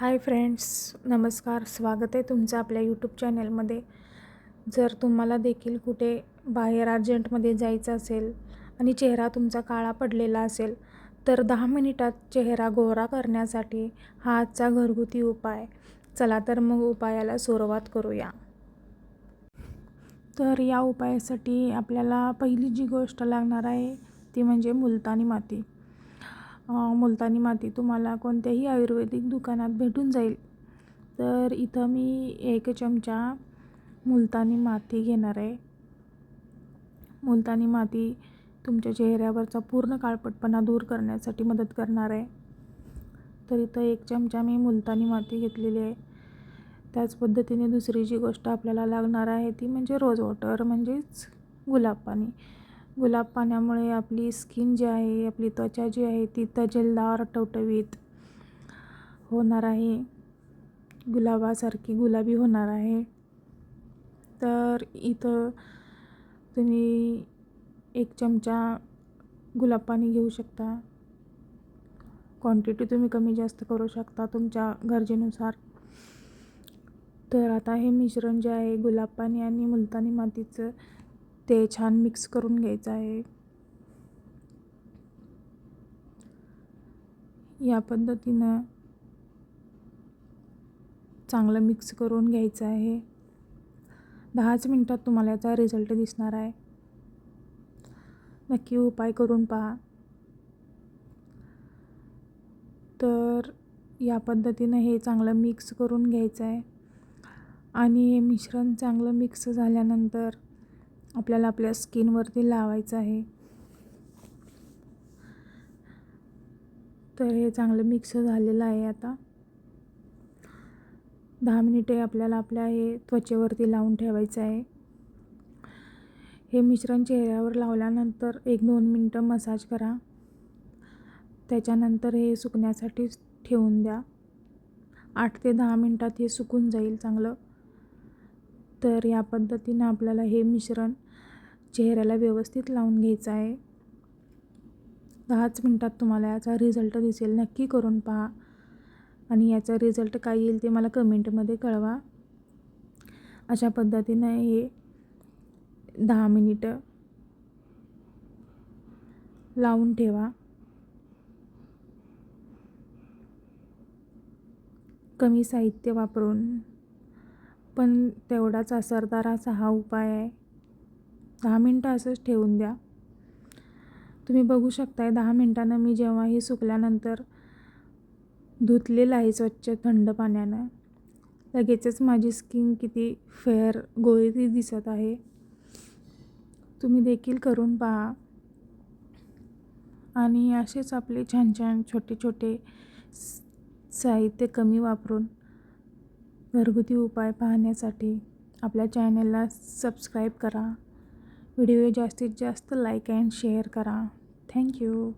Hi friends नमस्कार. स्वागत आहे तुमचं आपल्या यूट्यूब चॅनलमध्ये जर तुम्हाला देखील कुठे बाहेर अर्जंटमध्ये जायचं असेल आणि चेहरा तुमचा काळा पडलेला असेल तर दहा मिनिटात चेहरा गोरा करण्यासाठी हा आजचा घरगुती उपाय. चला तर मग उपायाला सुरुवात करूया. तर या उपायासाठी आपल्याला पहिली जी गोष्ट लागणार आहे ती म्हणजे मुलतानी माती. मुलतानी माती तुम्हाला कोणत्याही आयुर्वेदिक दुकानात भेटून जाईल. तर इथं मी एक चमचा मुलतानी माती घेणार आहे. मुलतानी माती तुमच्या चेहऱ्यावरचा पूर्ण काळपटपणा दूर करण्यासाठी मदत करणार आहे. तर इथं एक चमचा मी मुलतानी माती घेतलेली आहे. त्याच पद्धतीने दुसरी जी गोष्ट आपल्याला लागणार आहे ती म्हणजे रोज वॉटर म्हणजेच गुलाब पाणी. गुलाब पाण्यामुळे आपली स्किन जी आहे आपली त्वचा जी आहे ती तजेलदार टवटवीत होणार आहे. गुलाबासारखी गुलाबी होणार आहे. तर इथं तुम्ही एक चमचा गुलाब पाणी घेऊ शकता. क्वांटिटी तुम्ही कमी जास्त करू शकता तुमच्या गरजेनुसार. तर आता हे मिश्रण जे आहे गुलाब पाणी आणि मुलतानी मातीचं ते छान मिक्स करून घ्यायचं आहे. या पद्धतीनं चांगलं मिक्स करून घ्यायचं आहे. दहाच मिनटात तुम्हाला याचा रिझल्ट दिसणार आहे. नक्की उपाय करून पहा. तर या पद्धतीनं हे चांगलं मिक्स करून घ्यायचं आहे. आणि हे मिश्रण चांगलं मिक्स झाल्यानंतर आपल्याला आपल्या स्किनवरती लावायचं आहे. तर हे चांगलं मिक्स झालेलं आहे आता. दहा मिनिटे आपल्याला आपल्या हे त्वचेवरती लावून ठेवायचं आहे. हे मिश्रण चेहऱ्यावर लावल्यानंतर एक दोन मिनटं मसाज करा. त्याच्यानंतर हे सुकण्यासाठी ठेवून द्या. आठ ते दहा मिनटात हे सुकून जाईल चांगलं. तर या पद्धतीनं आपल्याला हे मिश्रण चेहऱ्याला व्यवस्थित लावून घ्यायचं आहे. दहाच मिनटात तुम्हाला याचा रिझल्ट दिसेल. नक्की करून पहा. आणि याचा रिझल्ट काय येईल ते मला कमेंटमध्ये कळवा. अशा पद्धतीनं हे दहा मिनिटं लावून ठेवा. कमी साहित्य वापरून पण तेवढाच असरदार असा हा उपाय आहे. दहा मिनटं असंच ठेवून द्या. तुम्ही बघू शकताय दहा मिनटानं मी जेव्हा हे सुकल्यानंतर धुतलेलं आहे स्वच्छ थंड पाण्यानं. लगेचच माझी स्किन किती फेअर गोळी दिसत आहे. तुम्ही देखील करून पहा. आणि असेच आपले छान छान छोटे छोटे साहित्य कमी वापरून घरगुती उपाय पाहण्यासाठी आपल्या चॅनलला सबस्क्राईब करा. व्हिडिओ जास्तीत जास्त लाईक अँड शेअर करा. Thank you